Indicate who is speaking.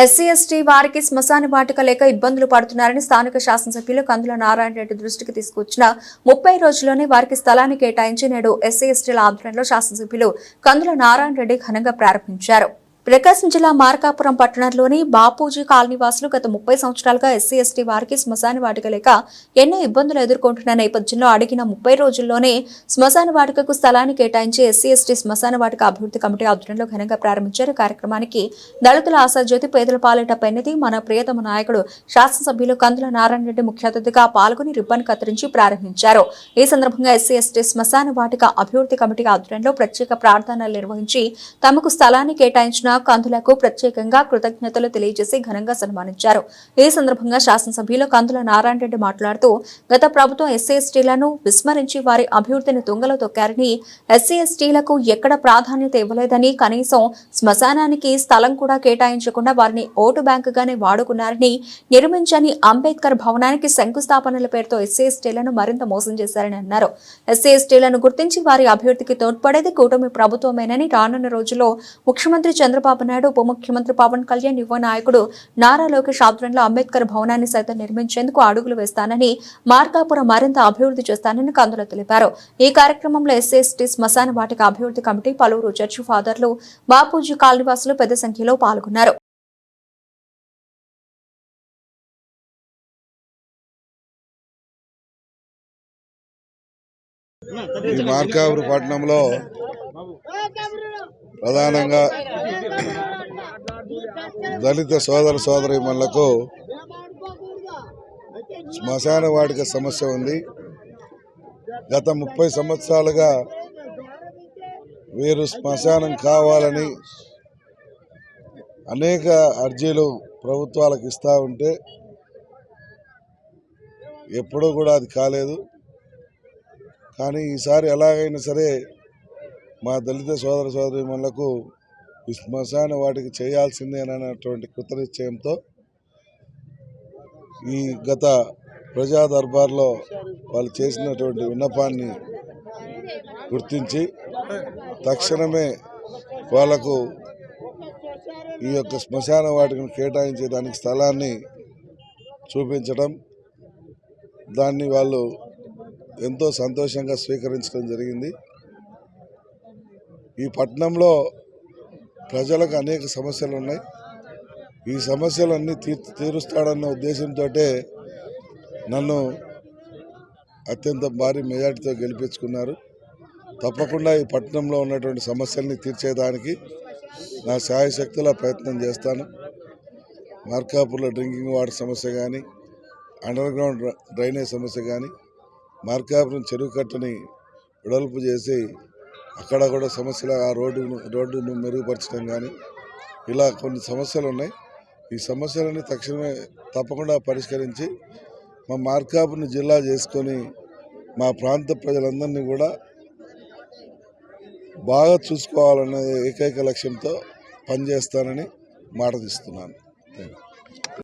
Speaker 1: SC ST వారికి శ్మశాన వాటిక లేక ఇబ్బందులు పడుతున్నారని స్థానిక శాసనసభ్యులు కందుల నారాయణ రెడ్డి దృష్టికి తీసుకొచ్చిన ముప్పై రోజుల్లోనే వారికి స్థలాన్ని కేటాయించి నేడు ఎస్సీ ఎస్టీల ఆధ్వర్యంలో శాసనసభ్యులు కందుల నారాయణ రెడ్డి ఘనంగా ప్రారంభించారు. ప్రకాశం జిల్లా మార్కాపురం పట్టణంలోని బాపూజీ కాలనీవాసులు గత ముప్పై సంవత్సరాలుగా ఎస్సీ ఎస్టీ వారికి శ్మశాన వాటిక లేక ఎన్నో ఇబ్బందులు ఎదుర్కొంటున్న నేపథ్యంలో అడిగిన ముప్పై రోజుల్లోనే శ్మశాన వాటికకు స్థలాన్ని కేటాయించి ఎస్సీ ఎస్టీ శ్మశాన వాటిక అభివృద్ధి కమిటీ ఆధ్వర్యంలో ఘనంగా ప్రారంభించారు. కార్యక్రమానికి దళితుల ఆశాజ్యోతి పేదల పాలిట పెన్నది మన ప్రియతమ నాయకుడు శాసనసభ్యులు కందుల నారాయణ రెడ్డి ముఖ్య అతిథిగా పాల్గొని రిబ్బన్ కత్తిరించి ప్రారంభించారు. ఈ సందర్భంగా ఎస్సీ ఎస్టీ శ్మశాన వాటిక అభివృద్ధి కమిటీ ఆధ్వర్యంలో ప్రత్యేక ప్రార్థనలు నిర్వహించి తమకు స్థలాన్ని కేటాయించిన కందులకు ప్రత్యేకంగా కృతజ్ఞతలు తెలియజేసి ఘనంగా సన్మానించారు. ఈ సందర్భంగా శాసనసభ్యులు కందుల నారాయణ రెడ్డి మాట్లాడుతూ గత ప్రభుత్వం ఎస్సీ ఎస్టీలను విస్మరించి వారి అభివృద్ధిని తుంగలో తొక్కారని ఎస్సీ ఎస్టీలకు ఎక్కడ ప్రాధాన్యత ఇవ్వలేదని కనీసం శ్మశానానికి స్థలం కూడా కేటాయించకుండా వారిని ఓటు బ్యాంకుగానే వాడుకున్నారని నిర్మించని అంబేద్కర్ భవనానికి శంకుస్థాపనల పేరుతో ఎస్సీ ఎస్టీలను మరింత మోసం చేశారని అన్నారు. ఎస్సీ ఎస్టీలను గుర్తించి వారి అభివృద్ధికి తోడ్పడేది కూటమి ప్రభుత్వమేనని రానున్న రోజుల్లో ముఖ్యమంత్రి చంద్రబాబు నాయుడు ఉప ముఖ్యమంత్రి పవన్ కళ్యాణ్ యువ నాయకుడు నారా లోకేష్ ఆధ్వర్యంలో అంబేద్కర్ భవనాన్ని సైతం నిర్మించేందుకు అడుగులు వేస్తానని మార్కాపురం మరింత అభివృద్ధి చేస్తానని కందుల తెలిపారు. ఈ కార్యక్రమంలో ఎస్సీఎస్టీ శ్మశాన వాటిక అభివృద్ధి కమిటీ పలువురు చర్చి ఫాదర్లు బాపూజీ కాలనీవాసులు పెద్ద సంఖ్యలో పాల్గొన్నారు.
Speaker 2: ఈ మార్కాపురం పట్టణంలో ప్రధానంగా దళిత సోదర సోదరిమణులకు శ్మశాన వాటిక సమస్య ఉంది. గత ముప్పై సంవత్సరాలుగా వీరు శ్మశానం కావాలని అనేక అర్జీలు ప్రభుత్వాలకు ఇస్తూ ఉంటే ఎప్పుడూ కూడా అది కాలేదు. కానీ ఈసారి ఎలాగైనా సరే మా దళిత సోదర సోదరిమణులకు ఈ శ్మశాన వాటికి చేయాల్సిందేనన్నటువంటి కృతనిశ్చయంతో ఈ గత ప్రజా దర్బార్లో వాళ్ళు చేసినటువంటి విన్నపాన్ని గుర్తించి తక్షణమే వాళ్ళకు ఈ యొక్క శ్మశాన వాటికను కేటాయించే దానికి స్థలాన్ని చూపించడం దాన్ని వాళ్ళు ఎంతో సంతోషంగా స్వీకరించడం జరిగింది. ఈ పట్టణంలో ప్రజలకు అనేక సమస్యలు ఉన్నాయి ఈ సమస్యలన్నీ తీర్ తీరుస్తాడన్న ఉద్దేశంతో నన్ను అత్యంత భారీ మెజార్టీతో గెలిపించుకున్నారు. తప్పకుండా ఈ పట్టణంలో ఉన్నటువంటి సమస్యల్ని తీర్చేదానికి నా శాయశక్తుల ప్రయత్నం చేస్తాను. మార్కాపూర్లో డ్రింకింగ్ వాటర్ సమస్య కానీ అండర్ గ్రౌండ్ డ్రైనేజ్ సమస్య కానీ మార్కాపురం చెరువు కట్టని వెడల్పు చేసి అక్కడ కూడా సమస్యలు ఆ రోడ్డును రోడ్డును మెరుగుపరచడం కానీ ఇలా కొన్ని సమస్యలు ఉన్నాయి. ఈ సమస్యలని తక్షణమే తప్పకుండా పరిష్కరించి మా మార్కాపుని జిల్లా చేసుకొని మా ప్రాంత ప్రజలందరినీ కూడా బాగా చూసుకోవాలనే ఏకైక లక్ష్యంతో పనిచేస్తానని మాట తీస్తున్నాను థ్యాంక్ యూ